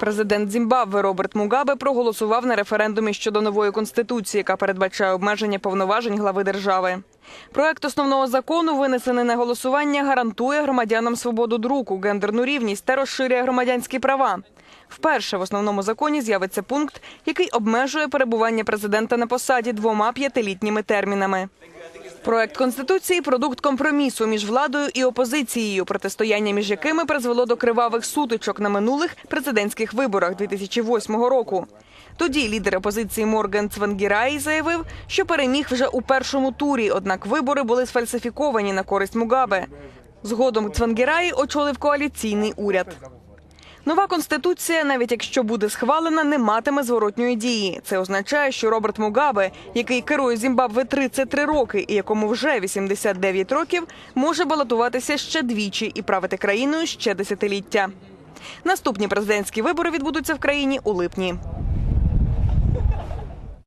Президент Зімбабве Роберт Мугабе проголосував на референдумі щодо нової конституції, яка передбачає обмеження повноважень глави держави. Проект основного закону, винесений на голосування, гарантує громадянам свободу друку, гендерну рівність та розширює громадянські права. Вперше в основному законі з'явиться пункт, який обмежує перебування президента на посаді двома п'ятилітніми термінами. Проект конституції продукт компромісу між владою і опозицією, протистояння між якими призвело до кривавих сутичок на минулих президентських виборах 2008 року. Тоді лідер опозиції Морген Цвангіраї заявив, що переміг вже у першому турі, однак вибори були сфальсифіковані на користь Мугабе. Згодом Цвангіраї очолив коаліційний уряд. Нова конституція, навіть якщо буде схвалена, не матиме зворотньої дії. Це означає, що Роберт Мугабе, який керує Зімбабве 33 роки і якому вже 89 років, може балотуватися ще двічі і правити країною ще десятиліття. Наступні президентські вибори відбудуться в країні у липні.